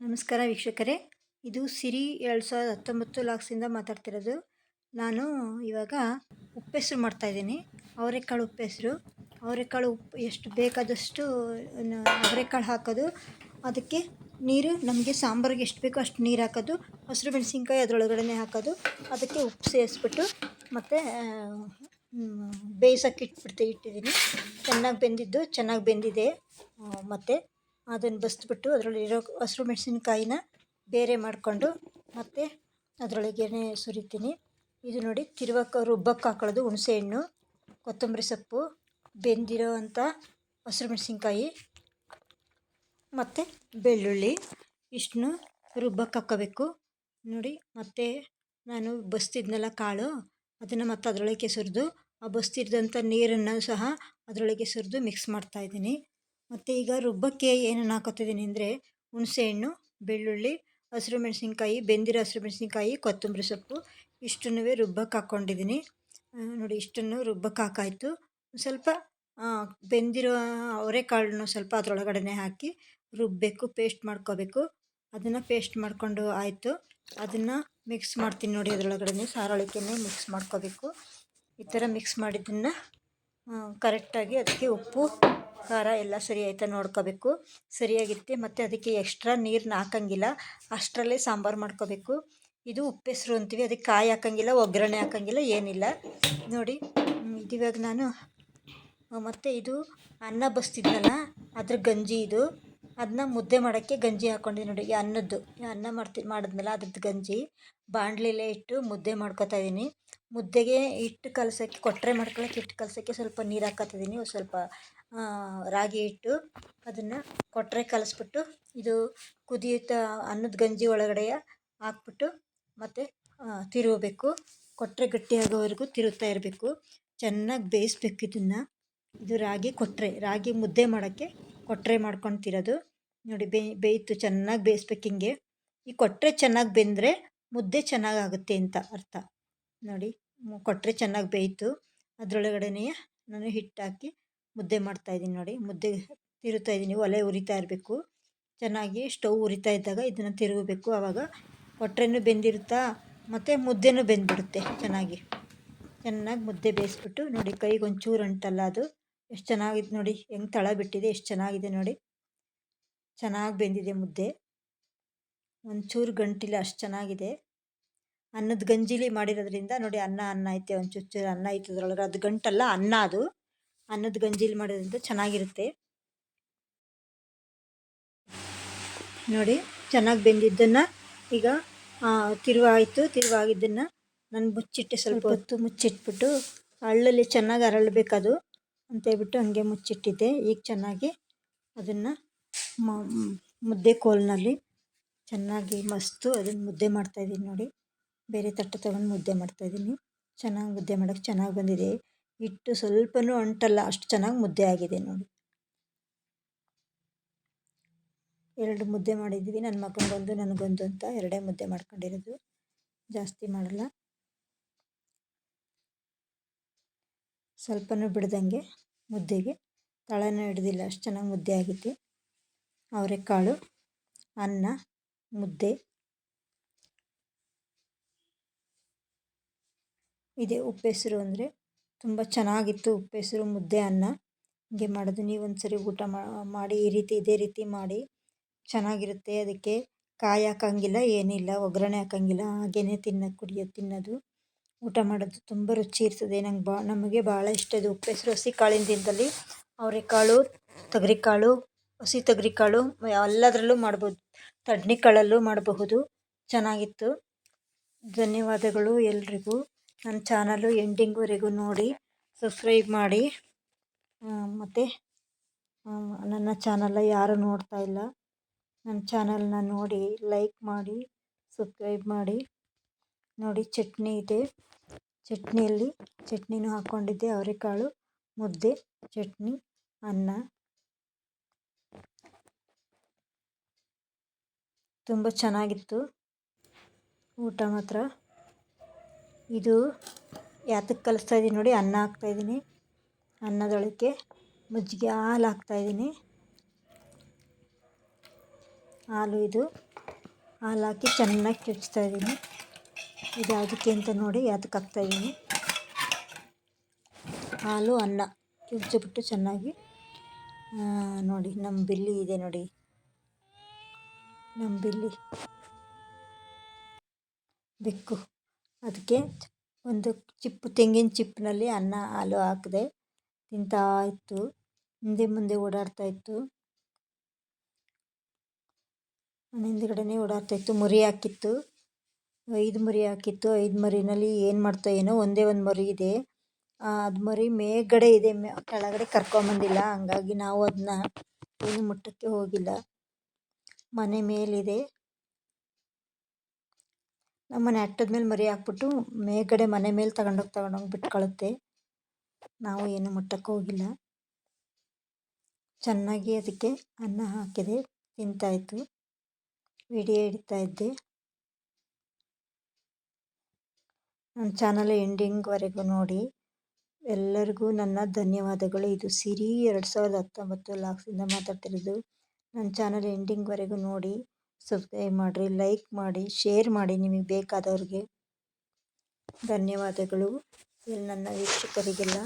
ನಮಸ್ಕಾರ ವೀಕ್ಷಕರೇ. ಇದು ಸಿರಿ ಎರಡು ಸಾವಿರದ ಹತ್ತೊಂಬತ್ತು ಲಾಕ್ಸಿಂದ ಮಾತಾಡ್ತಿರೋದು. ನಾನು ಇವಾಗ ಉಪ್ಪೆಸರು ಮಾಡ್ತಾಯಿದ್ದೀನಿ ಅವರೆಕಾಳು ಉಪ್ಪೆಸರು ಅವರೆಕಾಳು ಉಪ್ಪು ಎಷ್ಟು ಬೇಕಾದಷ್ಟು ಅವರೆಕಾಳು ಹಾಕೋದು. ಅದಕ್ಕೆ ನೀರು, ನಮಗೆ ಸಾಂಬಾರಿಗೆ ಎಷ್ಟು ಬೇಕೋ ಅಷ್ಟು ನೀರು ಹಾಕೋದು. ಹಸಿರು ಮೆಣಸಿನ್ಕಾಯಿ ಅದರೊಳಗಡೆ ಹಾಕೋದು. ಅದಕ್ಕೆ ಉಪ್ಪು ಸೇರಿಸ್ಬಿಟ್ಟು ಮತ್ತು ಬೇಯಿಸೋಕೆ ಇಟ್ಬಿಡ್ತೆ ಇಟ್ಟಿದ್ದೀನಿ. ಚೆನ್ನಾಗಿ ಬೆಂದಿದ್ದು ಚೆನ್ನಾಗಿ ಬೆಂದಿದೆ. ಮತ್ತು ಅದನ್ನು ಬಸ್ದುಬಿಟ್ಟು ಅದರಲ್ಲಿರೋ ಹಸಿರು ಮೆಣಸಿನ್ಕಾಯಿನ ಬೇರೆ ಮಾಡಿಕೊಂಡು ಮತ್ತು ಅದರೊಳಗೇನೆ ಸುರಿತೀನಿ. ಇದು ನೋಡಿ ತಿರುವಕ್ಕೆ ರುಬ್ಬಕ್ಕೆ ಹಾಕೊಳ್ಳೋದು ಹುಣಸೆಹಣ್ಣು ಕೊತ್ತಂಬರಿ ಸೊಪ್ಪು, ಬೆಂದಿರೋ ಅಂಥ ಹಸಿರು ಮೆಣಸಿನ್ಕಾಯಿ ಮತ್ತು ಬೆಳ್ಳುಳ್ಳಿ ಇಷ್ಟನ್ನು ರುಬ್ಬಕ್ಕೆ ಹಾಕ್ಕೋಬೇಕು ನೋಡಿ ಮತ್ತು ನಾನು ಬಸ್ತಿದ್ನಲ್ಲ ಕಾಳು, ಅದನ್ನು ಮತ್ತು ಅದರೊಳಗೆ ಸುರಿದು, ಆ ಬಸ್ತಿರಿದಂಥ ನೀರನ್ನು ಸಹ ಅದರೊಳಗೆ ಸುರಿದು ಮಿಕ್ಸ್ ಮಾಡ್ತಾಯಿದ್ದೀನಿ ಮತ್ತು ಈಗ ರುಬ್ಬಕ್ಕೆ ಏನನ್ನು ಹಾಕೋತಿದ್ದೀನಿ ಅಂದರೆ ಹುಣಸೆಹಣ್ಣು ಬೆಳ್ಳುಳ್ಳಿ, ಹಸಿರು ಮೆಣಸಿನ್ಕಾಯಿ, ಬೆಂದಿರೋ ಹಸಿರು ಮೆಣಸಿನ್ಕಾಯಿ, ಕೊತ್ತಂಬರಿ ಸೊಪ್ಪು ಇಷ್ಟನ್ನೂ ರುಬ್ಬಕ್ಕೆ ಹಾಕ್ಕೊಂಡಿದ್ದೀನಿ ನೋಡಿ ಇಷ್ಟನ್ನು ರುಬ್ಬಕ್ಕೆ ಹಾಕಾಯಿತು. ಸ್ವಲ್ಪ ಬೆಂದಿರೋ ಅವರೆಕಾಳನ್ನು ಸ್ವಲ್ಪ ಅದರೊಳಗಡೆ ಹಾಕಿ ರುಬ್ಬಬೇಕು ಪೇಸ್ಟ್ ಮಾಡ್ಕೋಬೇಕು. ಅದನ್ನು ಪೇಸ್ಟ್ ಮಾಡಿಕೊಂಡು ಆಯಿತು. ಅದನ್ನು ಮಿಕ್ಸ್ ಮಾಡ್ತೀನಿ ನೋಡಿ ಅದರೊಳಗಡೆ ಸಾರಳಿಕೆನೇ ಮಿಕ್ಸ್ ಮಾಡ್ಕೋಬೇಕು. ಈ ಥರ ಮಿಕ್ಸ್ ಮಾಡಿದ್ದನ್ನು ಕರೆಕ್ಟಾಗಿ ಅದಕ್ಕೆ ಉಪ್ಪು ಖಾರ ಎಲ್ಲ ಸರಿ ಆಯ್ತಾ ನೋಡ್ಕೋಬೇಕು. ಸರಿಯಾಗಿರುತ್ತೆ. ಮತ್ತು ಅದಕ್ಕೆ ಎಕ್ಸ್ಟ್ರಾ ನೀರನ್ನ ಹಾಕಂಗಿಲ್ಲ. ಅಷ್ಟರಲ್ಲೇ ಸಾಂಬಾರು ಮಾಡ್ಕೋಬೇಕು. ಇದು ಉಪ್ಪೆಸರು ಅಂತೀವಿ. ಅದಕ್ಕೆ ಕಾಯಿ ಹಾಕಂಗಿಲ್ಲ, ಒಗ್ಗರಣೆ ಹಾಕಂಗಿಲ್ಲ, ಏನಿಲ್ಲ. ನೋಡಿ ಇದಿವಾಗ ನಾನು ಮತ್ತು ಇದು ಅನ್ನ ಬಸ್ತಿದ್ನಲ್ಲ, ಅದ್ರ ಗಂಜಿ ಇದು. ಅದನ್ನ ಮುದ್ದೆ ಮಾಡೋಕ್ಕೆ ಗಂಜಿ ಹಾಕ್ಕೊಂಡಿ ನೋಡಿ. ಈ ಅನ್ನದ್ದು ಅನ್ನ ಮಾಡ್ತೀನಿ ಮಾಡಿದ್ಮೇಲೆ ಅದ್ರದ್ದು ಗಂಜಿ. ಬಾಣಲೆಲೇ ಇಟ್ಟು ಮುದ್ದೆ ಮಾಡ್ಕೊತಾ ಇದ್ದೀನಿ ಮುದ್ದೆಗೆ ಹಿಟ್ಟು ಕಲಸೋಕ್ಕೆ ಕೊಟ್ಟರೆ ಮಾಡ್ಕೊಳಕ್ಕೆ ಹಿಟ್ಟು ಕಲಸೋಕ್ಕೆ ಸ್ವಲ್ಪ ನೀರು ಹಾಕತ್ತಿದ್ದೀನಿ ಸ್ವಲ್ಪ ರಾಗಿ ಹಿಟ್ಟು ಅದನ್ನು ಕೊಟ್ಟರೆ ಕಲಸ್ಬಿಟ್ಟು ಇದು ಕುದಿಯುತ್ತಾ ಅನ್ನದ ಗಂಜಿ ಒಳಗಡೆ ಹಾಕ್ಬಿಟ್ಟು ಮತ್ತು ತಿರುವಬೇಕು. ಕೊಟ್ಟರೆ ಗಟ್ಟಿಯಾಗೋವರೆಗೂ ತಿರುತ್ತಾ ಇರಬೇಕು. ಚೆನ್ನಾಗಿ ಬೇಯಿಸ್ಬೇಕು ಇದನ್ನು. ಇದು ರಾಗಿ ಕೊಟ್ಟರೆ ರಾಗಿ ಮುದ್ದೆ ಮಾಡೋಕ್ಕೆ ಕೊಟ್ಟರೆ ಮಾಡ್ಕೊತಿರೋದು ನೋಡಿ ಬೇಯ್ ಬೇಯಿತು, ಚೆನ್ನಾಗಿ ಬೇಯಿಸ್ಬೇಕು ಹಿಂಗೆ. ಈ ಕೊಟ್ಟರೆ ಚೆನ್ನಾಗಿ ಬೆಂದರೆ ಮುದ್ದೆ ಚೆನ್ನಾಗಾಗುತ್ತೆ ಅಂತ ಅರ್ಥ. ನೋಡಿ ಕೊಟ್ಟರೆ ಚೆನ್ನಾಗಿ ಬೇಯಿತು. ಅದರೊಳಗಡೆನೇ ನಾನು ಹಿಟ್ಟು ಹಾಕಿ ಮುದ್ದೆ ಮಾಡ್ತಾ ಇದ್ದೀನಿ ನೋಡಿ. ಮುದ್ದೆ ತಿರುತ್ತಾ ಇದ್ದೀನಿ. ಒಲೆ ಉರಿತಾ ಇರಬೇಕು. ಚೆನ್ನಾಗಿ ಸ್ಟವ್ ಉರಿತಾ ಇದ್ದಾಗ ಇದನ್ನು ತಿರುಗಬೇಕು. ಆವಾಗ ಕೊಟ್ರೆನೂ ಬೆಂದಿರುತ್ತಾ? ಮತ್ತು ಮುದ್ದೆನೂ ಬೆಂದ್ಬಿಡುತ್ತೆ ಚೆನ್ನಾಗಿ. ಚೆನ್ನಾಗಿ ಮುದ್ದೆ ಬೇಯಿಸ್ಬಿಟ್ಟು ನೋಡಿ, ಕೈಗೆ ಒಂಚೂರು ಅಂಟಲ್ಲ ಅದು. ಎಷ್ಟು ಚೆನ್ನಾಗಿದೆ ನೋಡಿ. ಹೆಂಗೆ ತಳ ಬಿಟ್ಟಿದೆ, ಎಷ್ಟು ಚೆನ್ನಾಗಿದೆ ನೋಡಿ. ಚೆನ್ನಾಗಿ ಬೆಂದಿದೆ ಮುದ್ದೆ. ಒಂಚೂರು ಗಂಟಿಲ್ಲ, ಅಷ್ಟು ಚೆನ್ನಾಗಿದೆ. ಅನ್ನದ ಗಂಜಿಲಿ ಮಾಡಿರೋದ್ರಿಂದ ನೋಡಿ ಅನ್ನ ಅನ್ನ ಐತೆ. ಒಂಚೂರು ಚೂರು ಅನ್ನ ಐತೆ ಅದ್ರೊಳಗೆ ಅದು ಗಂಟಲ್ಲ, ಅನ್ನ ಅದು. ಅನ್ನದ ಗಂಜಿಲಿ ಮಾಡೋದ್ರಿಂದ ಚೆನ್ನಾಗಿರುತ್ತೆ. ನೋಡಿ ಚೆನ್ನಾಗಿ ಬೆಂದಿದ್ದನ್ನು ಈಗ ತಿರುವಾಯಿತು ತಿರುವಾಗಿದ್ದನ್ನು ನಾನು ಮುಚ್ಚಿಟ್ಟೆ ಸ್ವಲ್ಪ ಹೊತ್ತು. ಮುಚ್ಚಿಟ್ಬಿಟ್ಟು ಹಳ್ಳಲ್ಲಿ ಚೆನ್ನಾಗಿ ಅರಳಬೇಕದು ಅಂತೇಳ್ಬಿಟ್ಟು ಹಂಗೆ ಮುಚ್ಚಿಟ್ಟಿದ್ದೆ. ಈಗ ಚೆನ್ನಾಗಿ ಅದನ್ನು ಮುದ್ದೆ ಕೋಲ್ನಲ್ಲಿ ಚೆನ್ನಾಗಿ ಮಸ್ತು ಅದನ್ನು ಮುದ್ದೆ ಮಾಡ್ತಾಯಿದ್ದೀನಿ ನೋಡಿ. ಬೇರೆ ತಟ್ಟೆ ತಗೊಂಡು ಮುದ್ದೆ ಮಾಡ್ತಾಯಿದ್ದೀನಿ ಚೆನ್ನಾಗಿ ಮುದ್ದೆ ಮಾಡೋಕ್ಕೆ ಚೆನ್ನಾಗಿ ಬಂದಿದೆ. ಹಿಟ್ಟು ಸ್ವಲ್ಪನೂ ಅಂಟಲ್ಲ, ಅಷ್ಟು ಚೆನ್ನಾಗಿ ಮುದ್ದೆ ಆಗಿದೆ ನೋಡಿ. ಎರಡು ಮುದ್ದೆ ಮಾಡಿದ್ದೀವಿ, ನನ್ನ ಮಗನಿಗೊಂದು ನನಗೊಂದು ಅಂತ ಎರಡೇ ಮುದ್ದೆ ಮಾಡ್ಕೊಂಡಿರೋದು. ಜಾಸ್ತಿ ಮಾಡಲ್ಲ. ಸ್ವಲ್ಪನೂ ಬಿಡ್ದಂಗೆ ಮುದ್ದೆಗೆ. ತಳನೂ ಹಿಡ್ದಿಲ್ಲ, ಅಷ್ಟು ಚೆನ್ನಾಗಿ ಮುದ್ದೆ ಆಗಿತ್ತು. ಅವರೆಕಾಳು, ಅನ್ನ, ಮುದ್ದೆ. ಇದೆ ಉಪ್ಪೆಸರು ಅಂದರೆ ತುಂಬ ಚೆನ್ನಾಗಿತ್ತು ಉಪ್ಪೆಸರು, ಮುದ್ದೆ, ಅನ್ನ. ಹೀಗೆ ಮಾಡೋದು ನೀವು ಒಂದ್ಸರಿ ಊಟ ಮಾಡಿ ಈ ರೀತಿ, ಇದೇ ರೀತಿ ಮಾಡಿ. ಚೆನ್ನಾಗಿರುತ್ತೆ ಅದಕ್ಕೆ. ಕಾಯಿ ಹಾಕಂಗಿಲ್ಲ, ಏನಿಲ್ಲ. ಒಗ್ಗರಣೆ ಹಾಕಂಗಿಲ್ಲ. ಹಾಗೇ ತಿನ್ನೋದು ಕುಡಿಯೋದು ತಿನ್ನೋದು. ಊಟ ಮಾಡೋದು ತುಂಬ ರುಚಿ ಇರ್ತದೆ. ನಂಗೆ ಬಾ, ನಮಗೆ ಭಾಳ ಇಷ್ಟ ಇದು ಉಪ್ಪೆಸರು. ಹಸಿ ಕಾಳಿನ ದಿನದಲ್ಲಿ ಅವರೆಕಾಳು, ತೊಗರಿಕಾಳು, ಹಸಿ ತೊಗರಿಕಾಳು, ಎಲ್ಲದರಲ್ಲೂ ಮಾಡ್ಬೋದು. ಕಾಳಲ್ಲೂ ಮಾಡಬಹುದು. ಚೆನ್ನಾಗಿತ್ತು. ಧನ್ಯವಾದಗಳು ಎಲ್ರಿಗೂ. ನನ್ನ ಚಾನಲು ಎಂಡಿಂಗ್ವರೆಗೂ ನೋಡಿ, ಸಬ್ಸ್ಕ್ರೈಬ್ ಮಾಡಿ. ಮತ್ತು ನನ್ನ ಚಾನಲ್ನ ಯಾರು ನೋಡ್ತಾ ಇಲ್ಲ, ನನ್ನ ಚಾನಲ್ನ ನೋಡಿ, ಲೈಕ್ ಮಾಡಿ, ಸಬ್ಸ್ಕ್ರೈಬ್ ಮಾಡಿ. ನೋಡಿ, ಚಟ್ನಿ ಇದೆ. ಚಟ್ನಿಯಲ್ಲಿ ಚಟ್ನಿನೂ ಹಾಕ್ಕೊಂಡಿದ್ದೆ ಅವರೆಕಾಳು, ಮುದ್ದೆ, ಚಟ್ನಿ, ಅನ್ನ. ತುಂಬ ಚೆನ್ನಾಗಿತ್ತು. ಊಟ ಮಾತ್ರ. ಇದು ಯಾತಕ್ಕೆ ಕಲಿಸ್ತಾ ಇದ್ದೀನಿ ನೋಡಿ, ಅನ್ನ ಹಾಕ್ತಾಯಿದ್ದೀನಿ ಅನ್ನದೊಳಕ್ಕೆ ಮಜ್ಜಿಗೆ ಹಾಲು ಹಾಕ್ತಾಯಿದ್ದೀನಿ ಹಾಲು ಇದು. ಹಾಲು ಹಾಕಿ ಚೆನ್ನಾಗಿ ಚುಚ್ತಾ ಇದ್ದೀನಿ ಇದು ಅದಕ್ಕೆ ಅಂತ ನೋಡಿ ಯಾತಕ್ಕೆ ಹಾಕ್ತಾ ಇದ್ದೀನಿ ಹಾಲು, ಅನ್ನ ಚುಚ್ಚಿಬಿಟ್ಟು ಚೆನ್ನಾಗಿ ನೋಡಿ ನಮ್ಮ ಬಿಲ್ಲಿ ಇದೆ ನೋಡಿ. ನಮ್ಮ ಬಿಲ್ಲಿ ಬೆಕ್ಕು. ಅದಕ್ಕೆ ಒಂದು ಚಿಪ್ಪು, ತೆಂಗಿನ ಚಿಪ್ಪಿನಲ್ಲಿ ಅನ್ನ, ಹಾಲು ಹಾಕಿದೆ ತಿಂತಾ ಇತ್ತು. ಹಿಂದೆ ಮುಂದೆ ಓಡಾಡ್ತಾ ಇತ್ತು. ನನ್ನ ಓಡಾಡ್ತಾ ಇತ್ತು. ಮರಿ ಹಾಕಿತ್ತು. ಐದು ಮರಿ ಹಾಕಿತ್ತು. ಐದು ಮರಿನಲ್ಲಿ ಏನು ಮಾಡ್ತಾ ಏನೋ ಒಂದೇ ಒಂದು ಮರಿ ಇದೆ. ಅದು ಮರಿ ಮೇಗಡೆ ಇದೆ. ಕೆಳಗಡೆ ಕರ್ಕೊಂಬಂದಿಲ್ಲ ಹಂಗಾಗಿ ನಾವು ಅದನ್ನ ಏನು ಮುಟ್ಟಕ್ಕೆ ಹೋಗಿಲ್ಲ. ಮನೆ ಮೇಲಿದೆ. ನಮ್ಮನೆ ಅಟ್ಟದ ಮೇಲೆ ಮರಿ ಹಾಕ್ಬಿಟ್ಟು ಮೇಲ್ಗಡೆ ಮನೆ ಮೇಲೆ ತಗೊಂಡೋಗಿ ತಗೊಂಡೋಗಿ ಬಿಟ್ಕೊಳ್ಳುತ್ತೆ ನಾವು ಏನು ಮುಟ್ಟಕ್ಕೆ ಹೋಗಿಲ್ಲ. ಚೆನ್ನಾಗಿ ಅದಕ್ಕೆ ಅನ್ನ ಹಾಕಿದೆ ತಿಂತಾಯಿತ್ತು ವಿಡಿಯೋ ಇಡ್ತಾ ಇದ್ದೆ. ನನ್ನ ಚಾನಲ್ ಎಂಡಿಂಗ್ವರೆಗೂ ನೋಡಿ. ಎಲ್ಲರಿಗೂ ನನ್ನ ಧನ್ಯವಾದಗಳು. ಇದು ಸಿರಿ ಎರಡು ಸಾವಿರದ ಹತ್ತೊಂಬತ್ತು ಲಾಕ್ಸಿಂದ ಮಾತಾಡ್ತಿರೋದು. ನನ್ನ ಚಾನಲ್ ಎಂಡಿಂಗ್ವರೆಗೂ ನೋಡಿ. ಸಬ್ಸ್ಕ್ರೈಬ್ ಮಾಡಿರಿ ಲೈಕ್ ಮಾಡಿ ಶೇರ್ ಮಾಡಿ ನಿಮಗೆ ಬೇಕಾದವ್ರಿಗೆ. ಧನ್ಯವಾದಗಳು. ಇಲ್ಲಿ ನನ್ನ ವೀಕ್ಷಕರಿಗೆಲ್ಲ.